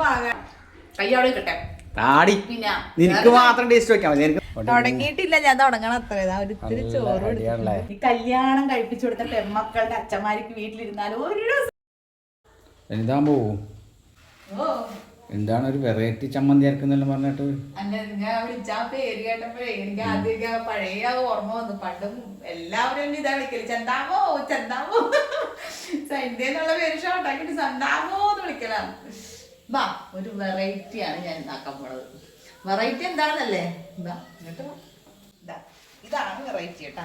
മാങ്ങ. കയ്യോടെ കിട്ടെ താടി. നിനക്ക് മാത്രം ടേസ്റ്റ് വെക്കാൻ മതി. തുടങ്ങിയിട്ടില്ല ഞാൻ തുടങ്ങണം അത്ര. ഒരിത്തിരി ചോറ്. ഈ കല്യാണം കഴിപ്പിച്ചു കൊടുത്ത പെമ്മക്കളുടെ അച്ഛന്മാർക്ക് വീട്ടിലിരുന്നാലും ഒരു എന്താകുമ്പോ ഓ. എന്താണ് ഒരു വെറൈറ്റി ചമ്മന്തി അരക്കുന്നെല്ലാം പറഞ്ഞിട്ട്? അല്ല കേട്ടാ.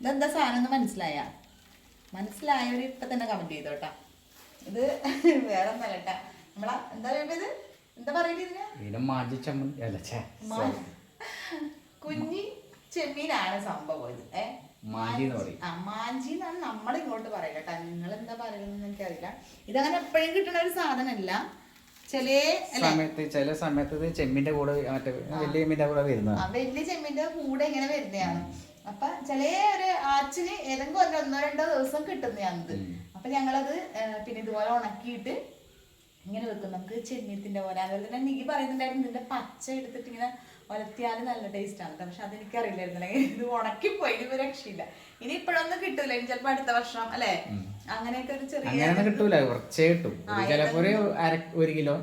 ഇതെന്താ സാധനം മനസ്സിലായ? മനസ്സിലായവർ ഇപ്പൊ തന്നെ കമന്റ് ചെയ്തോട്ടാ ഇത് വേറെ ഒന്നല്ല കേട്ടാ. നമ്മളാ എന്താ ഇത് എന്താ പറയുന്നത് ഇതിന്? ഇതിനെ മാജി ചമ്മന്തി അല്ല ഛേ മാ- കുഞ്ഞി ചെമ്മീനാണ് സംഭവം ഇത് ഏ? മാഞ്ചി എന്ന് പറയും. ആ മാഞ്ചി എന്നാണ് നമ്മൾ ഇങ്ങോട്ട് പറയുക കേട്ടോ. നിങ്ങൾ എന്താ പറയുന്നത് എനിക്കറിയില്ല. ഇതങ്ങനെ എപ്പോഴും കിട്ടുന്ന ഒരു സാധനമല്ല. ചില സമയത്ത് ചില സമയത്ത് ഇത് ചെമ്മിന്റെ കൂടെ മറ്റേ വലിയ ചെമ്മിന്റെ കൂടെ വരുന്നതാണ് വലിയ ചെമ്മീന്റെ കൂടെ ഇങ്ങനെ വരുന്നതാണ്. അപ്പൊ ചില ഒരു ആച്ചിന് ഏതെങ്കിലും ഒരു ഒന്നോ രണ്ടോ ദിവസം കിട്ടുന്നതാണ് അപ്പൊ ഞങ്ങളത് ഏ, പിന്നെ ഇതുപോലെ ഉണക്കിയിട്ട് ഇങ്ങനെ വെക്കും. നമുക്ക് ചെമ്മീത്തിന്റെ പോലെ. അതുപോലെ തന്നെ നീ പറയുന്നുണ്ടായിരുന്നു ഇതിന്റെ പച്ച എടുത്തിട്ട് ഇങ്ങനെ ഒലത്തിയാൽ നല്ല ടേസ്റ്റ് ആണ് പക്ഷെ അതെനിക്ക് അറിയില്ലായിരുന്നു ഇത് ഉണക്കിപ്പോയി. ഇനി രക്ഷയില്ല. ഇനി ഇപ്പോഴൊന്നും കിട്ടൂല. ഇനി ചിലപ്പോ അടുത്ത വർഷം. അല്ലെ? അങ്ങനെയൊക്കെ ഒരു ചെറിയ കിട്ടൂല. കുറച്ചേ കിട്ടും. ഒരു ചിലപ്പോ ഒരു കിലോ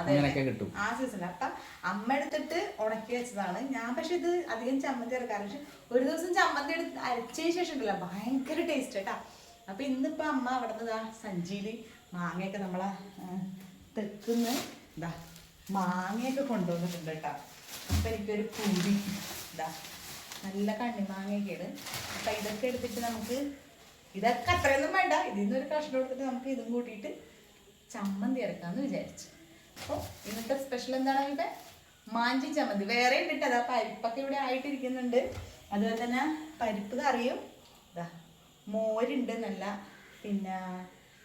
അങ്ങനെയൊക്കെ കിട്ടും. ആ സീസണിൽ അപ്പൊ അമ്മ എടുത്തിട്ട് ഉണക്കി വെച്ചതാണ്. ഞാൻ പക്ഷെ ഇത് അധികം ചമ്മന്തി ഇറക്കാറ് പക്ഷെ ഒരു ദിവസം ചമ്മന്തി എടുത്ത് അരച്ചതിന് ശേഷം ഉണ്ടല്ലോ. ഭയങ്കര ടേസ്റ്റ് കേട്ടാ അപ്പൊ ഇന്നിപ്പോ അമ്മ അവിടെ നിന്ന് സഞ്ചിയിൽ മാങ്ങയൊക്കെ നമ്മളെ തെക്കുന്ന എന്താ മാങ്ങയൊക്കെ കൊണ്ടുവന്നിട്ടുണ്ട് കേട്ടോ. അപ്പം എനിക്കൊരു പൂരി ഇതാ നല്ല കണ്ണിമാങ്ങയൊക്കെയാണ്. അപ്പം ഇതൊക്കെ എടുത്തിട്ട് നമുക്ക് ഇതൊക്കെ അത്രയൊന്നും വേണ്ട. ഇതിൽ നിന്ന് ഒരു കഷ്ണം എടുത്തിട്ട് നമുക്ക് ഇതും കൂട്ടിയിട്ട് ചമ്മന്തി ഇറക്കാമെന്ന് വിചാരിച്ചു. അപ്പോൾ ഇന്നത്തെ സ്പെഷ്യൽ എന്താണ് ഇവിടെ? മാഞ്ചി ചമ്മന്തി. വേറെ ഉണ്ട് അതാ പരിപ്പൊക്കെ ഇവിടെ ആയിട്ടിരിക്കുന്നുണ്ട്. അതുപോലെ തന്നെ പരിപ്പ് കറിയും ഇതാ മോരുണ്ട് നല്ല പിന്നെ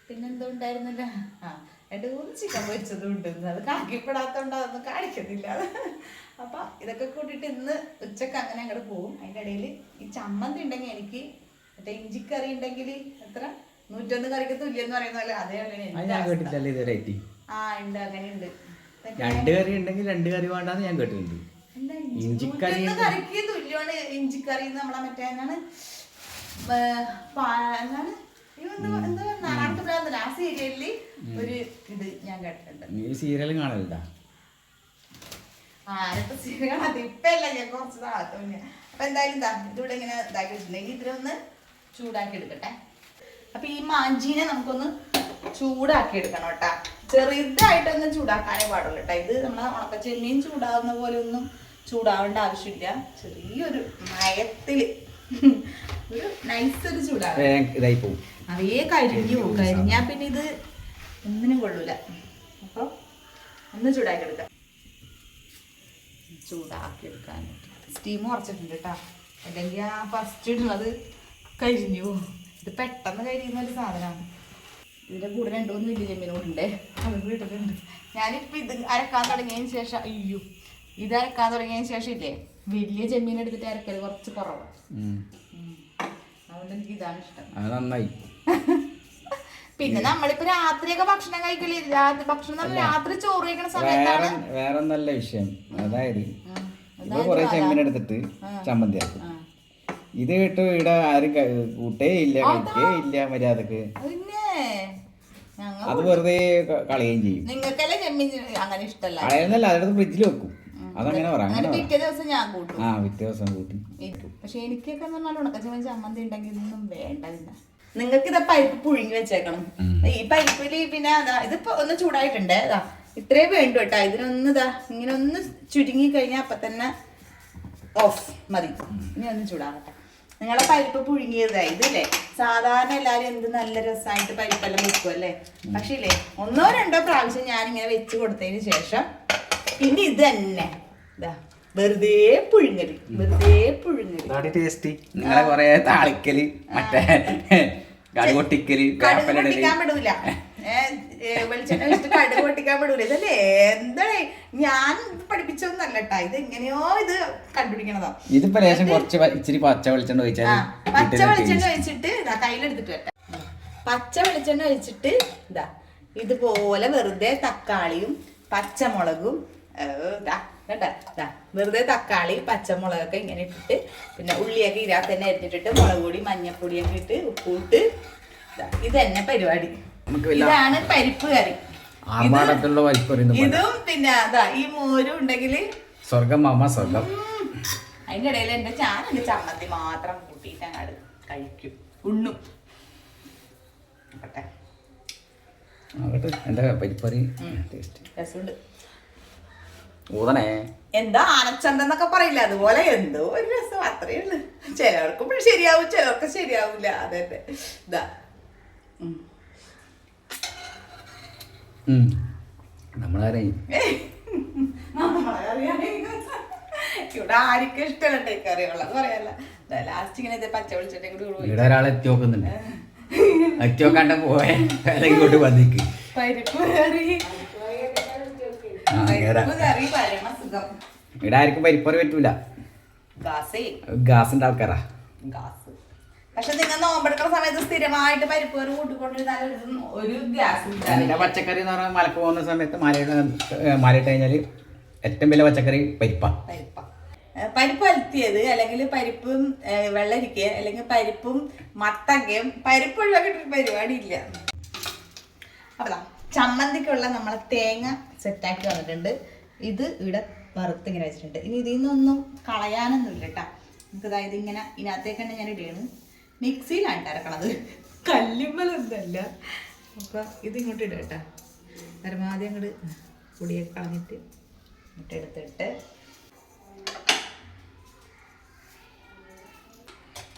പിന്നെന്തോ ഉണ്ടായിരുന്നല്ല ആ രണ്ട് മൂന്ന് ചിക്കൻ പൊരിച്ചതും ഉണ്ട്. അത് കാക്കിപ്പെടാത്തോണ്ട് അതൊന്നും കാണിക്കുന്നില്ല. അപ്പൊ ഇതൊക്കെ കൂട്ടിയിട്ട് ഇന്ന് ഉച്ചയ്ക്ക് അങ്ങനെ അങ്ങോട്ട് പോകും അതിന്റെ ഇടയിൽ ഈ ചമ്മന്തി ഉണ്ടെങ്കിൽ എനിക്ക് മറ്റേ ഇഞ്ചിക്കറി ഉണ്ടെങ്കിൽ എത്ര? നൂറ്റൊന്ന് കറിക്ക് തുല്യം എന്ന് പറയുന്ന പോലെ വെറൈറ്റി ആ ഉണ്ട്. അങ്ങനെ ഉണ്ട് രണ്ട് കറി ഉണ്ടെങ്കിൽ രണ്ട് കറി വേണ്ടാന്ന് ഞാൻ കേട്ടിട്ടുണ്ട്. ഇഞ്ചി- ഇഞ്ചിക്കറി കറിക്ക് തുല്യമാണ് ഇഞ്ചിക്കറി നമ്മളെ മറ്റേ എന്നാണ് ഏർ എന്താണ്? നീ സീരിയൽ കാണലുണ്ടാ അപ്പൊ എന്തായാലും ഇതിവിടെ ഇങ്ങനെ ഇതാക്കി വെച്ചിട്ടുണ്ടെങ്കിൽ ഇതിലൊന്ന് ചൂടാക്കി എടുക്കട്ടെ. അപ്പൊ ഈ മാഞ്ചീനെ നമുക്കൊന്ന് ചൂടാക്കി എടുക്കണം കേട്ടാ. ചെറുതായിട്ടൊന്ന് ചൂടാക്കാനേ പാടുള്ളൂ കേട്ടാ. ഇത് നമ്മളെ ഉണക്കച്ചെല്ലിയും ചൂടാവുന്ന പോലെ ഒന്നും ചൂടാവേണ്ട ആവശ്യമില്ല. ചെറിയൊരു മയത്തിൽ. ഒരു നൈസ് ഒരു ചൂടാവും അതേ കരിഞ്ഞു പോകും കരിഞ്ഞാ പിന്നെ ഇത് ഒന്നിനും കൊള്ളൂല. അപ്പൊ ഒന്ന് ചൂടാക്കി എടുക്കാം. ചൂടാക്കി എടുക്കാൻ. സ്റ്റീം കുറച്ചിട്ടുണ്ട് കേട്ടോ അല്ലെങ്കിൽ ആ ഫസ്റ്റ് ഇടുന്നത് കരിഞ്ഞു പോകും ഇത് പെട്ടെന്ന് കരിയുന്ന ഒരു സാധനമാണ്. ഇതിന്റെ കൂടെ രണ്ടു മൂന്ന് വലിയ ചെമ്മീനോടുണ്ട് അത് വീട്ടിലുണ്ട് ഞാനിപ്പോ ഇത് അരക്കാൻ തുടങ്ങിയതിന് ശേഷം അയ്യോ ഇത് അരക്കാൻ തുടങ്ങിയതിന് ശേഷം ഇല്ലേ? വലിയ ചെമ്മീൻ എടുത്തിട്ട് അരക്കൽ കുറച്ച് കുറവാണ്. അതുകൊണ്ട് എനിക്ക് ഇതാണ് ഇഷ്ടം. നന്നായി. പിന്നെ നമ്മളിപ്പോ രാത്രിയൊക്കെ ഭക്ഷണം കഴിക്കൽ. രാത്രി ഭക്ഷണം രാത്രി ചോറ് കഴിക്കണ സമയത്താണ് വേറെ നല്ല വിഷയം. അതായത്. ഇപ്പൊ കൊറേ ചെമ്മീൻ എടുത്തിട്ട് ചമ്മന്തി ആക്കും. ഇത് കേട്ട് ഇവിടെ ആരും കൂട്ടേ ഇല്ല കഴിക്കേ ഇല്ല മര്യാദയ്ക്ക്. അത് വെറുതെ കളയുകയും ചെയ്യും. നിങ്ങൾക്കല്ലേ ചെമ്മീൻ അങ്ങനെ ഇഷ്ടല്ല കളയുന്നല്ല അതെടുത്ത് ഫ്രിഡ്ജിൽ വെക്കും. അതങ്ങനെ പറയാം. പിറ്റേ ദിവസം ഞാൻ കൂട്ടും. ആ പിറ്റേ ദിവസം കൂട്ടി. പക്ഷെ എനിക്കൊക്കെ പറഞ്ഞാൽ ഉണക്കച്ചമ്മൻ ചമ്മന്തി ഉണ്ടെങ്കിൽ ഇതൊന്നും വേണ്ടതില്ല. നിങ്ങൾക്ക് ഇത് പൈപ്പ് പുഴുങ്ങി വെച്ചേക്കണം. ഈ പരിപ്പിൽ പിന്നെ അതാ ഇതിപ്പോ ഒന്ന് ചൂടായിട്ടുണ്ട്. അതാ ഇത്രേ വേണ്ടു കേട്ടാ. ഇതിനൊന്ന് ഇതാ ഇങ്ങനെ ഒന്ന് ചുരുങ്ങി കഴിഞ്ഞാൽ അപ്പൊ തന്നെ ഓഫ് മതി. ഇനി ഒന്ന് ചൂടാകട്ടെ നിങ്ങളെ പരിപ്പ് പുഴുങ്ങിയതാ ഇതല്ലേ സാധാരണ എല്ലാരും എന്ത് നല്ല രസമായിട്ട് പരിപ്പെല്ലാം വെക്കും അല്ലേ? പക്ഷേ ഇല്ലേ ഒന്നോ രണ്ടോ പ്രാവശ്യം ഞാൻ ഇങ്ങനെ വെച്ച് കൊടുത്തതിന് ശേഷം പിന്നെ ഇത് തന്നെ ഇതാ വെറുതെ പുഴുങ്ങൽ വെറുതെ പുഴുങ്ങൽ. ടേസ്റ്റി നിങ്ങളെ കൊറേ താളിക്കൽ മറ്റേ കടുകൊട്ടിക്കൽ പൊട്ടിക്കാൻ വിടൂല ഏ, ഏ, വെളിച്ചെണ്ണ വെച്ചിട്ട് കടുക് പൊട്ടിക്കാൻ വിടൂല ഇതല്ലേ? എന്താണ്? ഞാൻ ഇത് പഠിപ്പിച്ചൊന്നല്ല കേട്ടാ ഇത് എങ്ങനെയോ ഇത് കണ്ടുപിടിക്കണതാ. ഇതിപ്പോ ലേശം കുറച്ച് ഇച്ചിരി പച്ച വെളിച്ചെണ്ണ ഒഴിച്ചാൽ പച്ച വെളിച്ചെണ്ണ ഒഴിച്ചിട്ട് ഇതാ കയ്യിലെടുത്തിട്ട് വരട്ടെ. പച്ച വെളിച്ചെണ്ണ ഒഴിച്ചിട്ട് ഇതാ ഇതുപോലെ വെറുതെ തക്കാളിയും പച്ചമുളകും കണ്ടോ? വെറുതെ തക്കാളി പച്ചമുളകൊക്കെ ഇങ്ങനെ ഇട്ടിട്ട് പിന്നെ ഉള്ളിയൊക്കെ ഇതിനകത്ത് തന്നെ അരിഞ്ഞിട്ടിട്ട് മുളക് പൊടി മഞ്ഞപ്പൊടിയൊക്കെ ഇട്ട് ഉപ്പിട്ട് ഇത് തന്നെ പരിപാടി. ഇതാണ് പരിപ്പ് കറി. ഇതും പിന്നെ അതാ ഈ മോരും ഉണ്ടെങ്കിൽ സ്വർഗം മാമ സ്വർഗം അതിന്റെ ഇടയിൽ എന്റെ ചാനൽ ചമ്മന്തി മാത്രം കൂട്ടിയിട്ട് അങ്ങോട്ട് കഴിക്കും. ഉണ്ണും. ആകട്ടെ എന്താ പരിപ്പറി ടേസ്റ്റ് രസമുണ്ട്. ഊതണേ. എന്താ ആനച്ചന്തെന്നൊക്കെ പറയില്ല? അതുപോലെ എന്തോ ഒരു രസം അത്രേ ഉള്ളു ചിലവർക്കും ഇപ്പോൾ ശരിയാവും ചിലർക്ക് ശരിയാവില്ല അതെ അതെ. ഇതാ. നമ്മളാരേ. ഇവിടെ ആർക്കും ഇഷ്ടമല്ല കറിയുള്ളത് പറയാല്ല ലാസ്റ്റ് ഇങ്ങനെ പച്ച വെളിച്ചെണ്ണയും കൂടി കൂടി ഇവിടെ ഒരാൾ എത്തി നോക്കുന്നുണ്ട് എത്തി നോക്കാണ്ട് പോയെ ഇങ്ങോട്ട് വന്നിക്ക്. പരിപ്പ് കറി ആ കേറാ പരിപ്പ് കറി പരമസുഖം ഇവിടെ ആർക്കും പരിപ്പറി പറ്റൂല. ഗ്യാസിന്റെ ആൾക്കാരാ. പക്ഷെ നിങ്ങൾ നോമ്പെടുക്കുന്ന സമയത്ത് സ്ഥിരമായിട്ട് പരിപ്പറി കൂട്ടിക്കൊണ്ടിരുന്നാൽ ഒരു- ഒരു ഗ്യാസ് എന്റെ പച്ചക്കറി എന്ന് പറഞ്ഞാൽ മലക്ക് പോകുന്ന സമയത്ത് മലയുടെ മലയിട്ട് കഴിഞ്ഞാൽ ഏറ്റവും വലിയ പച്ചക്കറി പരിപ്പാ. പരിപ്പ. അലത്തിയത് അല്ലെങ്കിൽ പരിപ്പും വെള്ളരിക്ക അല്ലെങ്കിൽ പരിപ്പും മത്തങ്ങയും പരിപ്പ് ഒഴിവാക്കിയിട്ടൊരു പരിപാടി ഇല്ല. അപ്പതാ. ചമ്മന്തിക്കുള്ള നമ്മളെ തേങ്ങ സെറ്റാക്കി വന്നിട്ടുണ്ട്. ഇത് ഇവിടെ വറുത്ത് ഇങ്ങനെ വെച്ചിട്ടുണ്ട്. ഇനി ഇതിൽ നിന്നൊന്നും കളയാനൊന്നുമില്ല കേട്ടോ. നമുക്ക് അതായത് ഇങ്ങനെ ഇതിനകത്തേക്കാണ് ഞാൻ ഇടുകയാണ്. മിക്സിയിലാണ് അരക്കണത്. അപ്പൊ അപ്പോൾ ഇത് ഇങ്ങോട്ട് ഇടുക കേട്ടോ പരമാവധി അങ്ങോട്ട് പൊടിയൊക്കെ കളഞ്ഞിട്ട് ഇങ്ങോട്ട് എടുത്തിട്ട്.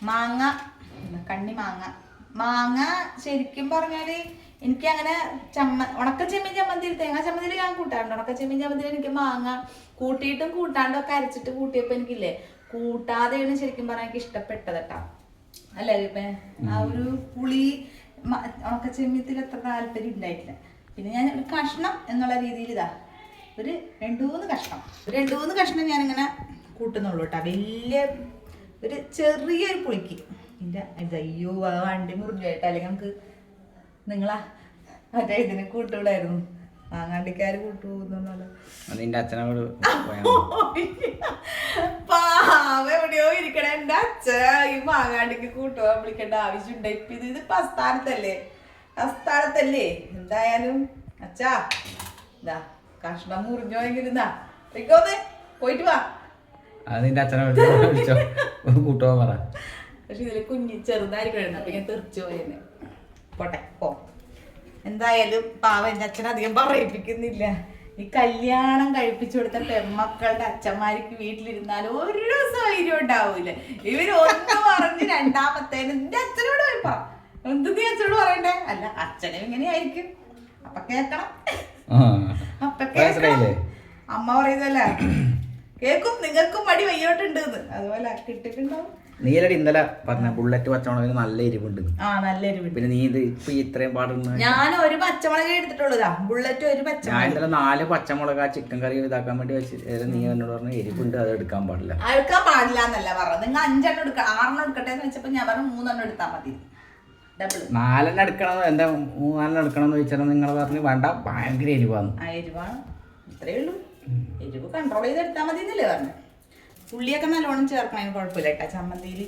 മാങ്ങ കണ്ണി മാങ്ങ. മാങ്ങ ശരിക്കും പറഞ്ഞാൽ എനിക്ക് അങ്ങനെ ചമ്മ ഉണക്ക ചെമ്മീൻ ചമ്മന്തിയിൽ തേങ്ങ ചമ്മന്തിയിൽ ഞാൻ കൂട്ടാറുണ്ട്. ഉണക്ക ചെമ്മീൻ ചമ്മന്തിയിൽ എനിക്ക് മാങ്ങ കൂട്ടിയിട്ടും കൂട്ടാണ്ടും ഒക്കെ അരച്ചിട്ട് കൂട്ടിയപ്പോൾ എനിക്കില്ലേ കൂട്ടാതെയാണ് ശരിക്കും പറഞ്ഞാൽ എനിക്ക് ഇഷ്ടപ്പെട്ടത് കേട്ടോ. അല്ലേ ഇപ്പൊ ആ ഒരു പുളി ഉണക്ക ചെമ്മീത്തിൽ അത്ര താല്പര്യം ഉണ്ടായിട്ടില്ല. പിന്നെ ഞാൻ ഒരു കഷ്ണം എന്നുള്ള രീതിയിൽ ഇതാ ഒരു രണ്ടു മൂന്ന് കഷ്ണം. ഒരു രണ്ടു മൂന്ന് കഷ്ണം ഞാനിങ്ങനെ കൂട്ടുന്നുള്ളൂ കേട്ടോ. വലിയ ഒരു ചെറിയൊരു പുളിക്ക്. ഇല്ല ഇത് അയ്യോ അത് വണ്ടി മുറിഞ്ഞു കേട്ടോ അല്ലെങ്കിൽ നമുക്ക് നിങ്ങളാ? മറ്റേ ഇതിന് കൂട്ടൂടായിരുന്നു ആങ്ങാണ്ടിക്കാര് കൂട്ടുപോകുന്നുണ്ടല്ലോ അതിന്റെ അച്ഛനോട് പോയാ പാവ എവിടെയോ ഇരിക്കണ. എന്റെ അച്ഛ ഈ മാങ്ങാണ്ടിക്ക് കൂട്ടുപോകാൻ വിളിക്കേണ്ട ആവശ്യമുണ്ട്. ഇപ്പൊ ഇത് ഇതിപ്പോ അസ്ഥാനത്തല്ലേ അസ്ഥാനത്തല്ലേ എന്തായാലും അച്ഛാ ഇതാ കഷ്ണം മുറിഞ്ഞോ എങ്കിലിന്നാ റിക്കോന്ന് പോയിട്ട് വാ. നിന്റെ അച്ഛനോട് വിളിച്ചോ? കൂട്ടുപോകാൻ പറ. പക്ഷെ ഇതിൽ കുഞ്ഞി ചെറുതായിരിക്കണം അപ്പൊ ഞാൻ തെറിച്ചു പോയെന്നെ പോട്ടെ പോ. എന്തായാലും പാവ എന്റെ അച്ഛൻ അധികം പറയിപ്പിക്കുന്നില്ല. ഈ കല്യാണം കഴിപ്പിച്ചു കൊടുത്ത പെമ്മക്കളുടെ അച്ഛന്മാർക്ക് വീട്ടിലിരുന്നാൽ ഒരു സൗകര്യം ഉണ്ടാവൂല. ഇവർ ഒന്ന് പറഞ്ഞ് രണ്ടാമത്തേന് എന്റെ അച്ഛനോട് പോയി പറ. എന്ത് നീ അച്ഛനോട് പറയണ്ടേ? അല്ല അച്ഛനും ഇങ്ങനെയായിരിക്കും. അപ്പൊ കേക്കണം. അപ്പൊ? കേക്കണം. അമ്മ പറയുന്നല്ല കേക്കും നിങ്ങൾക്കും മടി വയ്യോട്ടുണ്ട് അതുപോലെ കിട്ടിട്ടുണ്ടാവും. നീലടി ഇന്നലെ പറഞ്ഞ ബുള്ളറ്റ് പച്ചമുളകിന് നല്ല എരിവുണ്ട്. ആ നല്ല വീട് പിന്നെ നീ ഇത് ഇപ്പൊ ഇത്രയും പാടുന്ന ഞാൻ ഒരു പച്ചമുളക് എടുത്തിട്ടുള്ളതാ. ബുള്ളറ്റ് ഒരു ഞാൻ പച്ചമുളക് ഇന്നലെ നാല് പച്ചമുളക് ആ ചിക്കൻ കറി ഇതാക്കാൻ വേണ്ടി വെച്ച് നീ എന്നോട് പറഞ്ഞ എരിവുണ്ട് അത് എടുക്കാൻ പാടില്ല. എടുക്കാൻ പാടില്ല എന്നല്ല പറഞ്ഞത്. നിങ്ങൾ അഞ്ചെണ്ണം എടുക്ക ആറെണ്ണം എടുക്കട്ടെ എന്ന് വെച്ചപ്പോ ഞാൻ പറഞ്ഞു മൂന്നെണ്ണം എടുത്താൽ മതി. നാലെണ്ണം എടുക്കണം എന്താ മൂന്നാലെണ്ണം എടുക്കണം എന്ന് ചോദിച്ചാൽ നിങ്ങൾ പറഞ്ഞു. വേണ്ട ഭയങ്കര എരിവാണ്. ആ എരിവാണ്. ഇത്രയേ ഉള്ളൂ. എരിവ് കൺട്രോൾ ചെയ്ത് എടുത്താൽ മതി എന്നല്ലേ പറഞ്ഞു. ഉള്ളിയൊക്കെ നല്ലോണം ചേർക്കണതിന് കുഴപ്പമില്ല കേട്ടാ. ചമ്മന്തിയിൽ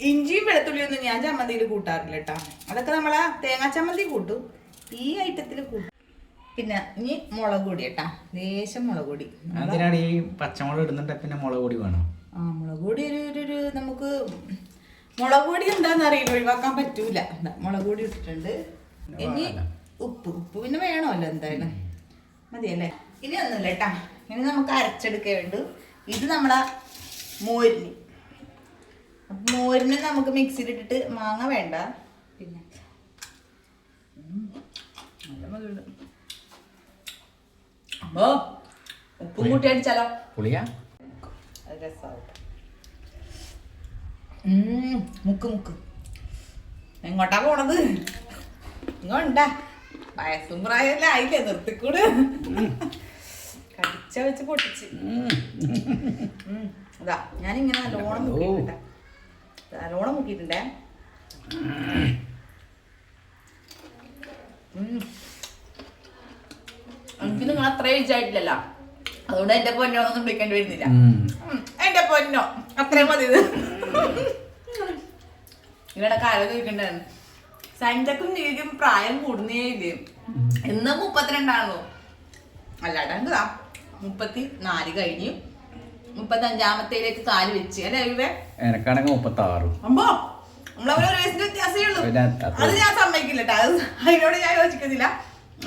ഇഞ്ചിയും വെളുത്തുള്ളിയൊന്നും ഞാൻ ചമ്മന്തിയിൽ കൂട്ടാറില്ല കേട്ടാ. അതൊക്കെ നമ്മൾ തേങ്ങാ ചമ്മന്തി കൂട്ടും. ഈ ഐറ്റത്തിൽ കൂട്ടും. പിന്നെ ഇനി മുളക് പൊടി കേട്ടാ. ലേശം മുളക് പൊടി. അതിനാണ് ഈ പച്ചമുളക് ഇടുന്നുണ്ട് പിന്നെ മുളക് പൊടി വേണം? ആ മുളക് പൊടി ഒരു ഒരു- നമുക്ക് മുളക് പൊടി എന്താണെന്ന് അറിയില്ല ഒഴിവാക്കാൻ പറ്റൂല. മുളക് പൊടി ഇട്ടിട്ടുണ്ട്. ഇനി ഉപ്പ്. ഉപ്പ് പിന്നെ വേണമല്ലോ എന്തായാലും. മതിയല്ലേ? ഇനി ഒന്നുമില്ല കേട്ടാ. ഇനി നമുക്ക് അരച്ചെടുക്കേ വേണ്ടു. ഇത് നമ്മളെ മോരിന്. മോരിന് നമുക്ക് മിക്സിയിൽ ഇട്ടിട്ട് മാങ്ങ വേണ്ട. പിന്നെ ഉപ്പും കൂട്ടി അടിച്ചാലോ? പുളിയാ? മുക്ക് മുക്ക്. എങ്ങോട്ടാ പോണത്? ഇങ്ങോട്ടാ വയസ്സും പ്രായമല്ല ആയില്ലേ നിർത്തിക്കൂട്? കടിച്ച വെച്ച് പൊട്ടിച്ച്. അതാ ഞാനിങ്ങനെ നല്ലോണം മുക്കിയിട്ടുണ്ട്. നല്ലോണം മുക്കിയിട്ടുണ്ടേ. എനിക്ക് നിങ്ങൾ അത്രയും വിചാരിച്ചില്ലല്ലോ അതുകൊണ്ട് എന്റെ പൊന്നോ ഒന്നും വിളിക്കേണ്ടി വരുന്നില്ല. എന്റെ പൊന്നോ അത്രയും മതി ഇത്. ഇവിടെ കാലം ചോദിക്കണ്ടായിരുന്നു സഞ്ചക്കും നീക്കും പ്രായം കൂടുന്നേ ഇല്ലേ? എന്ന് മുപ്പത്തിരണ്ടാണല്ലോ. അല്ലാണ്ട് എന്താ മുപ്പത്തി നാല് കഴിഞ്ഞു. മുപ്പത്തി അഞ്ചാമത്തേലേക്ക് കാൽ വെച്ച്. അല്ലേ ഇവേ എനക്കാണെങ്കിൽ മുപ്പത്തി ആറ് അമ്പോ ഒരു വയസ്സിന്റെ വ്യത്യാസമേ ഉള്ളൂ. അത് ഞാൻ സമ്മതിക്കില്ല. അത് അതിനോട് ഞാൻ യോജിക്കുന്നില്ല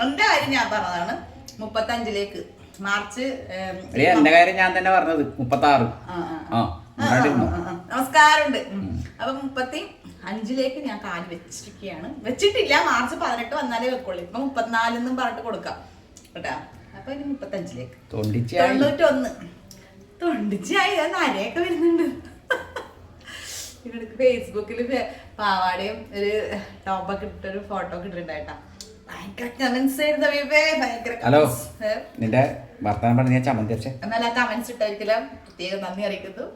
എന്റെ കാര്യം ഞാൻ പറഞ്ഞതാണ്. മുപ്പത്തി അഞ്ചിലേക്ക് മാർച്ച് എന്റെ കാര്യം ഞാൻ തന്നെ പറഞ്ഞത്. മുപ്പത്തി ആറ്. നമസ്കാരമുണ്ട്. അപ്പൊ മുപ്പത്തി അഞ്ചിലേക്ക് ഞാൻ കാൽ വെച്ചിരിക്കുകയാണ്. വെച്ചിട്ടില്ല. മാർച്ച് പതിനെട്ട് വന്നാലേ വെക്കുള്ളൂ. ഇപ്പൊ മുപ്പത്തിനാലെന്നും പറഞ്ഞിട്ട് കൊടുക്കാം. കേട്ടാ? അപ്പൊ ഇനി മുപ്പത്തഞ്ചിലേക്ക്. തൊണ്ണൂറ്റൊന്ന്. തൊണ്ടിച്ചായി ഞാൻ നരയൊക്കെ വരുന്നുണ്ട്. ഇവിടെ ഫേസ്ബുക്കിൽ പാവാടയും ഒരു ടോപ്പൊക്കെ ഇട്ടൊരു ഫോട്ടോ ഒക്കെ ഇട്ടിട്ടുണ്ടായിട്ടാ ഹലോ. നിന്റെ പറഞ്ഞ ചമ്മന്തി അരച്ചേ. എന്നാൽ ആ കമന്റ്സ് ഇട്ടായിരിക്കില്ല പ്രത്യേകം നന്ദി അറിയിക്കുന്നു.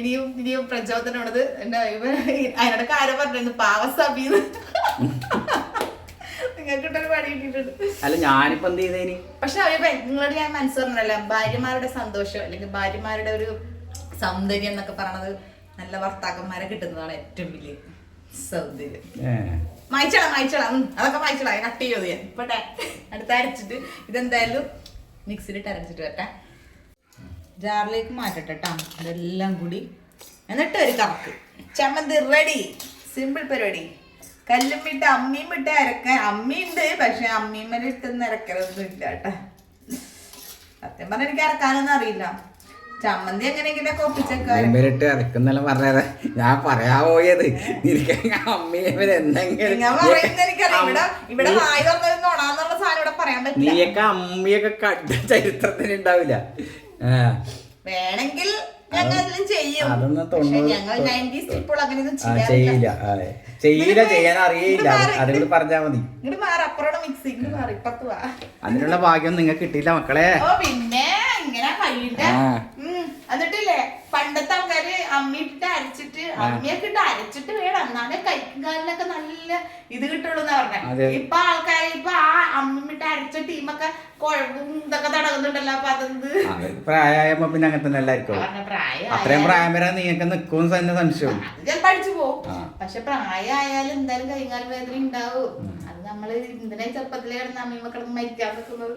ഇനിയും ഇനിയും പ്രചോദനമുള്ളത് എന്റെ അതിനോടൊക്കെ ആരോ പറഞ്ഞിട്ടുണ്ട് പാവസഭീന്ന് പണി കിട്ടിയിട്ടുണ്ട്. അല്ല ഞാനിപ്പോ എന്ത് ചെയ്തേനി? പക്ഷെ അവർ നിങ്ങളോട് ഞാൻ മനസ്സിലല്ല ഭാര്യമാരുടെ സന്തോഷം അല്ലെങ്കിൽ ഭാര്യമാരുടെ ഒരു സൗന്ദര്യം എന്നൊക്കെ പറയണത് നല്ല ഭർത്താക്കന്മാരെ കിട്ടുന്നതാണ് ഏറ്റവും വലിയ സൗന്ദര്യം. മായിച്ചോളാം മായിച്ചോളാം. അതൊക്കെ മായിച്ചോളാം. കട്ട് ചെയ്യോ ഞാൻ. ഇപ്പോട്ടെ അടുത്ത് അരച്ചിട്ട്. ഇതെന്തായാലും മിക്സിയിലിട്ട് അരച്ചിട്ട് വരട്ടെ. ജാറിലേക്ക് മാറ്റട്ടെ കേട്ടോ അതെല്ലാം കൂടി. എന്നിട്ട് ഒരു കറക്ക്. ചമ്മന്തി റെഡി സിമ്പിൾ പരിപാടി. കല്ലും വിട്ട് അമ്മിയും വിട്ട് അരക്കാൻ. അമ്മിയുണ്ട് പക്ഷെ അമ്മിമ്മേൽ ഇട്ടൊന്നും അരക്കലൊന്നും ഇല്ല കേട്ടോ. സത്യം പറഞ്ഞ എനിക്ക് അരക്കാനൊന്നും അറിയില്ല. ചമ്മന്തി എങ്ങനെയെങ്കിലും ഒപ്പിച്ചേക്കാൻ വെമ്പരിട്ട് അരക്കുന്നെല്ലാം പറഞ്ഞത്. ഞാൻ പറയാ പോയത് എനിക്ക് എന്തെങ്കിലും എനിക്കറിയാം. ഇവിടെ വായി തുറന്നത് നുണാന്നുള്ള സാധനം ഇവിടെ പറയാൻ പറ്റില്ല. നീയൊക്കെ അമ്മിയൊക്കെ കണ്ട ചരിത്രത്തിന് ഉണ്ടാവില്ല. ആ. വേണമെങ്കിൽ ഞങ്ങൾ ചെയ്യും. ഞങ്ങൾ നയന്റീസ് ഇപ്പോൾ അങ്ങനെയൊന്നും ചെയ്യില്ല. ചെയ്യില്ല ചെയ്യാൻ അറിയില്ല അതുകൊണ്ട് പറഞ്ഞാ മതി. അതിനുള്ള ഭാഗ്യം നിങ്ങൾക്ക് കിട്ടിയില്ല മക്കളെ. പിന്നെ ഇങ്ങനെ കഴിയില്ല. എന്നിട്ടില്ലേ പണ്ടത്തെ ആൾക്കാര് അമ്മിട്ട് അരച്ചിട്ട് അമ്മിയൊക്കെ ഇട്ട് അരച്ചിട്ട് വേണം. എന്നാലേ കൈക്കും കാലിനൊക്കെ നല്ല ഇത് കിട്ടുള്ളൂ എന്ന്. പറഞ്ഞത് ഇപ്പൊ ആൾക്കാര് ഇപ്പൊ ആ അമ്മിട്ട് അരച്ച ടീമൊക്കെ കുഴപ്പവും ഇതൊക്കെ തടകുന്നുണ്ടല്ലോ അപ്പൊ അതെന്ത്? പ്രായമായപ്പോ പിന്നെ അങ്ങനെ തന്നെ അത്രയും പ്രായം വരെ നിങ്ങൾക്ക് നിൽക്കും തന്നെ സംശയം. ഞാൻ പഠിച്ചു ആ. പക്ഷെ പ്രായമായാലും എന്തായാലും കൈകാല വേദന ഉണ്ടാവും. അത് നമ്മൾ എന്തിനാ ചെറുപ്പത്തിലേ കിടന്ന് അമ്മയും മക്കളും മരിക്കാൻ നിൽക്കുന്നത്.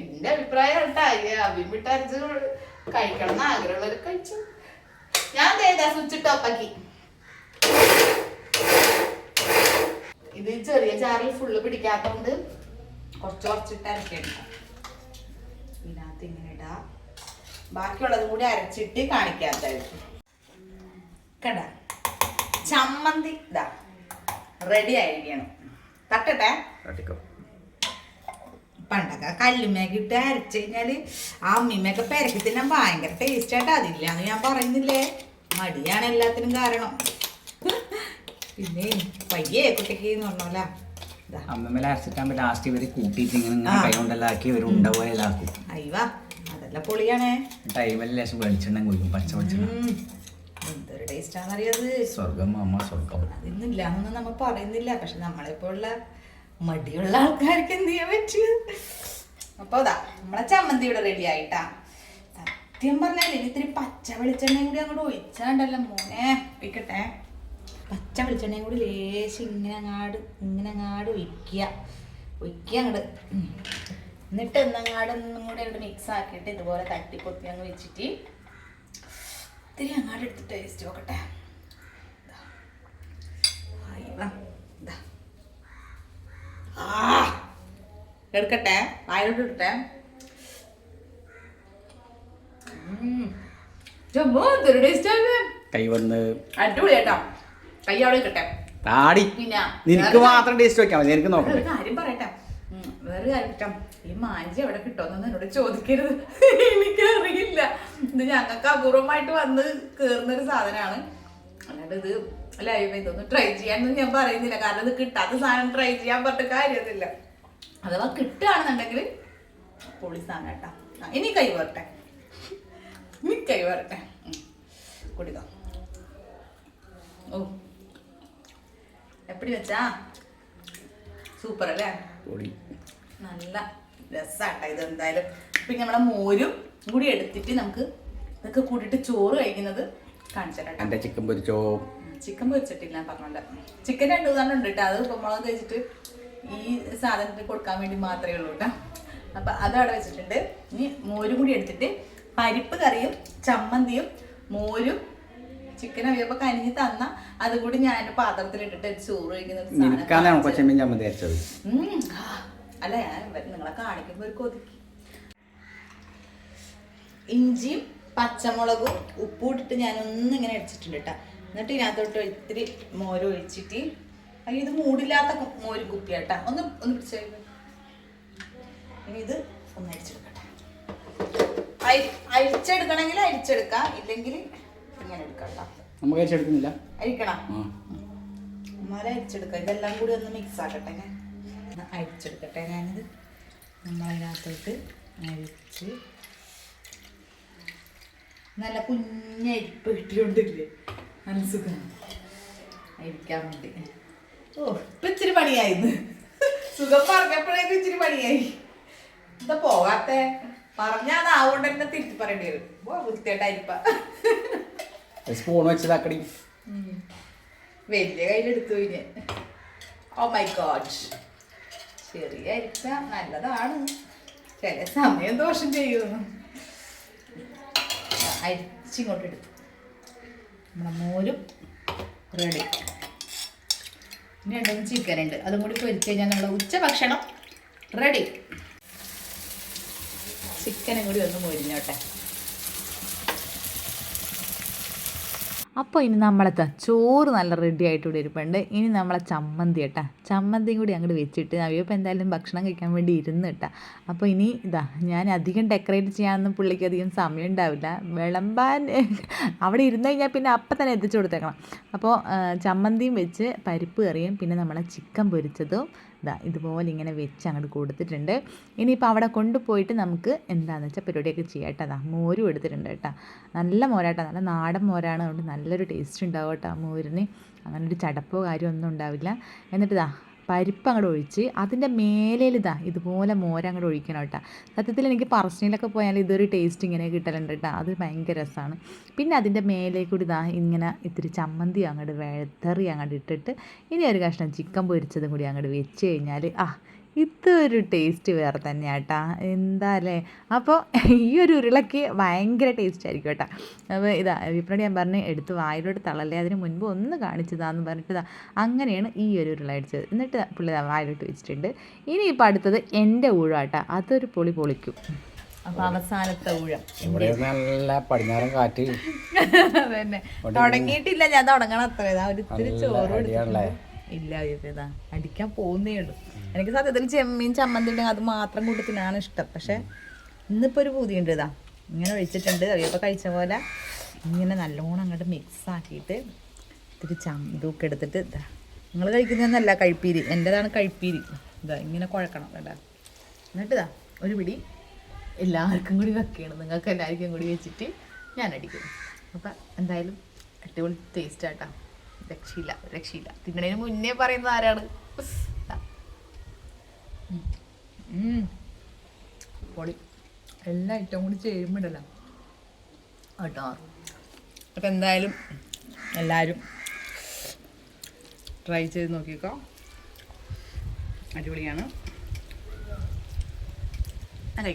എന്റെ അഭിപ്രായം കേട്ടാ. അമ്മീം വിട്ട് അരച്ച് കഴിക്കണം എന്ന് ആഗ്രഹമുള്ളവർ കഴിച്ചു. ഞാൻ ചെയ്താ സ്വിച്ച് ടോപ്പാക്കി ഇത് ചെറിയ ചാറിൽ ഫുള്ള് പിടിക്കാത്തോണ്ട് കുറച്ച് കുറച്ചിട്ട് അരക്കണം ഇതിനകത്ത് ഇങ്ങനെ ഇടാം. ബാക്കിയുള്ളതും കൂടി അരച്ചിട്ട് കാണിക്കാത്തായിരിക്കും കണ്ട ചമ്മന്തി. ഇതാ റെഡി ആയിരിക്കണം തട്ടട്ടെ. പണ്ടൊക്കെ കല്ലുമ്മയൊക്കെ ഇട്ട് അരച്ചു കഴിഞ്ഞാൽ ആ അമ്മിമ്മയൊക്കെ പെരക്കി തിന്നാൻ ഭയങ്കര ടേസ്റ്റ് ആയിട്ട് അതില്ല എന്ന് ഞാൻ പറയുന്നില്ലേ? മടിയാണ് എല്ലാത്തിനും കാരണം. പിന്നെ പയ്യേ കുട്ടിക്ക് പറഞ്ഞോല. അമ്മമ്മേലെ അരച്ചിട്ടാകുമ്പോ ലാസ്റ്റ് ഇവർ കൂട്ടിയിട്ട് ഇങ്ങനെ ആക്കി ഇവർ ഉണ്ട പോലെ ഇതാക്കും. അയ്യവാ അതെല്ലാം പൊളിയാണേ. ടൈമല്ലേ ലേശം വെളിച്ചെണ്ണ കുഴിക്കും പച്ച വെളിച്ചെണ്ണ. എന്തൊരു ടേസ്റ്റാന്ന് അറിയാത്. സ്വർഗം അമ്മ സ്വർഗം അതിന്നില്ല എന്നൊന്നും നമ്മൾ പറയുന്നില്ല. പക്ഷെ നമ്മളെപ്പോലുള്ള മടിയുള്ള ആൾക്കാർക്ക് എന്ത് ചെയ്യാൻ പറ്റും? അപ്പൊ അതാ നമ്മളെ ചമ്മന്തി ഇവിടെ റെഡി ആയിട്ടാ. സത്യം പറഞ്ഞാൽ ഇനി ഇത്തിരി പച്ച വെളിച്ചെണ്ണയും കൂടി അങ്ങോട്ട് ഒഴിച്ചാണ്ടല്ലോ മോനെ. ഒഴിക്കട്ടെ. പച്ച വെളിച്ചെണ്ണയും കൂടി ലേശം ഇങ്ങനെ അങ്ങാട് ഇങ്ങനെ അങ്ങാട് ഒഴിക്കുക. ഒഴിക്കുക അങ്ങോട്ട് എന്നിട്ട് എന്നങ്ങാട് ഒന്നും കൂടി അങ്ങോട്ട് മിക്സ് ആക്കിയിട്ട് ഇതുപോലെ തട്ടിപ്പൊത്തി അങ്ങ് വെച്ചിട്ട് ഇത്തിരി അങ്ങോട്ട് എടുത്ത് ടേസ്റ്റ് നോക്കട്ടെ. എടുക്കട്ടെ. വായിലോട്ട് ഇടട്ടെ. കൈ വന്ന്. അടിപൊളി കേട്ടോ കൈ അവിടെ ഇരിക്കട്ടെ താടി നിനക്ക് മാത്രം ടേസ്റ്റ് വെക്കാം നിനക്ക് എനിക്ക് നോക്കാം കാര്യം പറയട്ടെ. ഉം, വേറൊരു കാര്യം ഈ മാഞ്ചി എവിടെ കിട്ടുമെന്നൊന്നും എന്നോട് ചോദിക്കരുത്. എനിക്കറിയില്ല. ഇത് ഞങ്ങൾക്ക് അപൂർവമായിട്ട് വന്ന് കയറുന്നൊരു സാധനമാണ്. അല്ലാണ്ട് ഇത് ലൈവ് ഇതൊന്നും ട്രൈ ചെയ്യാനൊന്നും ഞാൻ പറയുന്നില്ല. കാരണം ഇത് കിട്ടാത്ത സാധനം ട്രൈ ചെയ്യാൻ പറഞ്ഞ കാര്യമൊന്നുമില്ല. അഥവാ കിട്ടുകയാണെന്നുണ്ടെങ്കിൽ പൊളി സാധനം കേട്ടോ. ഇനി കൈ വരട്ടെ. ഇനി കൈ വരട്ടെ. കുടിക്കാം. ഓ. എപ്പടി വെച്ചാ? സൂപ്പർ അല്ലേ നല്ല രസമാട്ടോ ഇത് എന്തായാലും പിന്നെ നമ്മളെ മോരും കൂടി എടുത്തിട്ട് നമുക്ക് ഇതൊക്കെ കൂട്ടിയിട്ട് ചോറ് കഴിക്കുന്നത് കാണിച്ചു തരാം എന്റെ ചിക്കൻ പൊരിച്ചോ? ചിക്കൻ പൊരിച്ചിട്ടില്ല പറഞ്ഞോണ്ട് ചിക്കൻ രണ്ടു മൂന്നെണ്ണം ഉണ്ട് കേട്ടോ. അത് ഇപ്പം മുളക് കഴിച്ചിട്ട് ഈ സാധനത്തിന് കൊടുക്കാൻ വേണ്ടി മാത്രമേ ഉള്ളൂ കേട്ടോ. അപ്പൊ അത് അവിടെ വെച്ചിട്ടുണ്ട്. ഇനി മോരും കൂടി എടുത്തിട്ട് പരിപ്പ് കറിയും ചമ്മന്തിയും മോരും ചിക്കൻ അവിയപ്പൊ കനിഞ്ഞ് തന്ന അതുകൂടി ഞാൻ എന്റെ പാത്രത്തിൽ ഇട്ടിട്ട് ചോറ് കഴിക്കുന്ന അല്ല ഞാൻ നിങ്ങളെ കാണിക്കുമ്പോ ഒരു കൊതിക്ക് ഇഞ്ചിയും പച്ചമുളകും ഉപ്പും ഇട്ടിട്ട് ഞാൻ ഒന്നിങ്ങനെ അടിച്ചിട്ടുണ്ട് കേട്ടോ എന്നിട്ട് ഇതിനകത്തോട്ട് ഇത്തിരി മോര് ഒഴിച്ചിട്ട് അയ്യോ ഇത് മൂടില്ലാത്ത മോര് കുപ്പിയാട്ടാ ഒന്ന് ഒന്ന് പിടിച്ചേ. ഇനി ഇത് ഒന്ന് അരിച്ചെടുക്കട്ടെ അരി അരിച്ചെടുക്കണമെങ്കിൽ അരിച്ചെടുക്കാം. ഇല്ലെങ്കിൽ ഇങ്ങനെ എടുക്കാം നമുക്ക് അരിച്ചെടുക്കുന്നില്ല. അരിക്കണം. എന്നാലും അരിച്ചെടുക്കാം. ഇതെല്ലാം കൂടി ഒന്ന് മിക്സ് ആക്കട്ടെ. ഞാൻ ഒന്ന് അഴിച്ചെടുക്കട്ടെ ഞാനിത് നമ്മളതിനകത്തോട്ട് അഴിച്ച് നല്ല കുഞ്ഞ അരിപ്പ് കിട്ടിയോണ്ടില്ലേ? നല്ല സുഖം അരിക്കാൻ വേണ്ടി. ഓ ഇപ്പൊ ഇച്ചിരി പണിയായിരുന്നു സുഖം പറഞ്ഞപ്പോഴേക്കും ഇച്ചിരി പണിയായി. എന്താ പോകാത്തെ പറഞ്ഞാൽ അത് ആവുകൊണ്ട് തന്നെ തിരുത്തി പറയേണ്ടി വരും. ഓ വൃത്തിയായിട്ട് അരിപ്പ. സ്പൂൺ വെച്ചതാക്കടി. വലിയ കയ്യിലെടുത്തു പിന്നെ ഓ മൈ ഗോഡ് അരിച്ച നല്ലതാണ്. ചില സമയം ദോഷം ചെയ്യുന്നു. അരിച്ചിങ്ങോട്ട് എടുത്തു. നമ്മളെ മോരും റെഡി. പിന്നെ രണ്ടും ചിക്കൻ ഉണ്ട്. അതും കൂടി പൊരിച്ച് കഴിഞ്ഞാൽ നമ്മുടെ ഉച്ചഭക്ഷണം റെഡി. ചിക്കനും കൂടി ഒന്ന് മൊരിഞ്ഞോട്ടെ. അപ്പോൾ ഇനി നമ്മളത്തെ. ചോറ് നല്ല റെഡി ആയിട്ട് ഇവിടെ ഇരിപ്പുണ്ട്. ഇനി നമ്മളെ ചമ്മന്തി കേട്ടാ ചമ്മന്തി കൂടി അങ്ങോട്ട് വെച്ചിട്ട് അവയപ്പോൾ എന്തായാലും ഭക്ഷണം കഴിക്കാൻ വേണ്ടി ഇരുന്ന് കേട്ടാ അപ്പോൾ ഇനി ഇതാ ഞാൻ അധികം ഡെക്കറേറ്റ് ചെയ്യാനൊന്നും പുള്ളിക്ക് അധികം സമയം ഉണ്ടാവില്ല. വിളമ്പാൻ അവിടെ ഇരുന്ന് കഴിഞ്ഞാൽ പിന്നെ അപ്പം തന്നെ എത്തിച്ചു കൊടുത്തേക്കണം. അപ്പോൾ ചമ്മന്തിയും വെച്ച് പരിപ്പ് കറിയും പിന്നെ നമ്മളെ ചിക്കൻ പൊരിച്ചതും ഇതാ ഇതുപോലെ ഇങ്ങനെ വെച്ച് അങ്ങോട്ട് കൊടുത്തിട്ടുണ്ട്. ഇനിയിപ്പോൾ അവിടെ കൊണ്ടുപോയിട്ട് നമുക്ക് എന്താണെന്ന് വെച്ചാൽ പരിപാടിയൊക്കെ ചെയ്യാം കേട്ടോ. അതാ മോരും എടുത്തിട്ടുണ്ട് കേട്ടോ. നല്ല മോരാട്ടോ. നല്ല നാടൻ മോരാണ്. അതുകൊണ്ട് നല്ലൊരു ടേസ്റ്റ് ഉണ്ടാവും കേട്ടോ മോരിന്. അങ്ങനെ ഒരു ചടപ്പോ കാര്യമൊന്നും ഉണ്ടാവില്ല. എന്നിട്ട് ഇതാ പരിപ്പ് അങ്ങോട്ട് ഒഴിച്ച് അതിന്റെ മേലേൽ ഇതാ ഇതുപോലെ മോര അങ്ങോട്ട് ഒഴിക്കണം കേട്ടോ. സത്യത്തിൽ എനിക്ക് പറശ്ശിനിലൊക്കെ പോയാൽ ഇതൊരു ടേസ്റ്റ് ഇങ്ങനെ കിട്ടലുണ്ട് കേട്ടോ. അത് ഭയങ്കര രസമാണ് പിന്നെ അതിന്റെ മേലെ കൂടി ഇതാ ഇങ്ങനെ ഇത്തിരി ചമ്മന്തി അങ്ങോട്ട് വെത്തറി അങ്ങോട്ട് ഇട്ടിട്ട് ഇനി ഒരു കഷ്ണം ചിക്കൻ പൊരിച്ചതും കൂടി അങ്ങോട്ട് വെച്ച് കഴിഞ്ഞാൽ ആ ഇതൊരു ടേസ്റ്റ് വേറെ തന്നെയാട്ടാ. എന്താ അല്ലേ അപ്പോൾ ഈ ഒരു ഉരുളക്ക് ഭയങ്കര ടേസ്റ്റ് ആയിരിക്കും കേട്ടോ. അപ്പോൾ ഇതാ വിപ്രണി ഞാൻ പറഞ്ഞ് എടുത്ത് വായിലോട്ട് തള്ളല്ലേ അതിന് മുൻപ് ഒന്ന് കാണിച്ചതാന്ന് പറഞ്ഞിട്ട് അങ്ങനെയാണ് ഈ ഒരു ഉരുള അടിച്ചത്. എന്നിട്ട് പുള്ളി വായിലോട്ട് വെച്ചിട്ടുണ്ട്. ഇനിയിപ്പോൾ അടുത്തത് എന്റെ ഊഴാട്ടാ. അതൊരു പൊളി പൊളിക്കും. അവസാനത്തെ ഊഴം. ഇവിടെ നല്ല പടിഞ്ഞാറൻ കാറ്റ്. തുടങ്ങിയിട്ടില്ല ഞാൻ തുടങ്ങണം അത്ര. ഇതാ ഒരു ഇത്തിരി ചോറ്. ഇല്ല ഇതാ അടിക്കാൻ പോകുന്നേ ഉള്ളൂ. എനിക്ക് സത്യത്തിൽ ചെമ്മീൻ ചമ്മന്തി ഉണ്ടെങ്കിൽ അത് മാത്രം കൂട്ടി തിന്നാണ് ഇഷ്ടം. പക്ഷെ ഇന്നിപ്പോൾ ഒരു പൂതിയുണ്ട് ഇതാ. ഇങ്ങനെ ഒഴിച്ചിട്ടുണ്ട്. അവയപ്പോൾ കഴിച്ച പോലെ ഇങ്ങനെ നല്ലോണം അങ്ങോട്ട് മിക്സ് ആക്കിയിട്ട് ഇത്തിരി ചം ഇതൊക്കെ എടുത്തിട്ട് ഇതാ നിങ്ങൾ കഴിക്കുന്നതെന്നല്ല കഴിപ്പീരി. എന്റെതാണ് കഴിപ്പീരി. ഇതാ ഇങ്ങനെ കുഴക്കണം കേട്ടോ. എന്നിട്ട് ഇതാ ഒരു പിടി എല്ലാവർക്കും കൂടി വെക്കണം നിങ്ങൾക്ക് എല്ലാവർക്കും കൂടി വെച്ചിട്ട് ഞാൻ അടിക്കും. അപ്പം എന്തായാലും അടിപൊളി ടേസ്റ്റ് ആട്ടാ രക്ഷയില്ല രക്ഷയില്ല. തിന്നണതിന് മുന്നേ പറയുന്നത് ആരാണ്. പൊളി. എല്ലാ ഐറ്റവും കൂടി ചേരുമ്പോണ്ടല്ലോ. കേട്ടോ? അപ്പം എന്തായാലും എല്ലാവരും ട്രൈ ചെയ്ത് നോക്കിക്കോ. അടിപൊളിയാണ്. അല്ലേ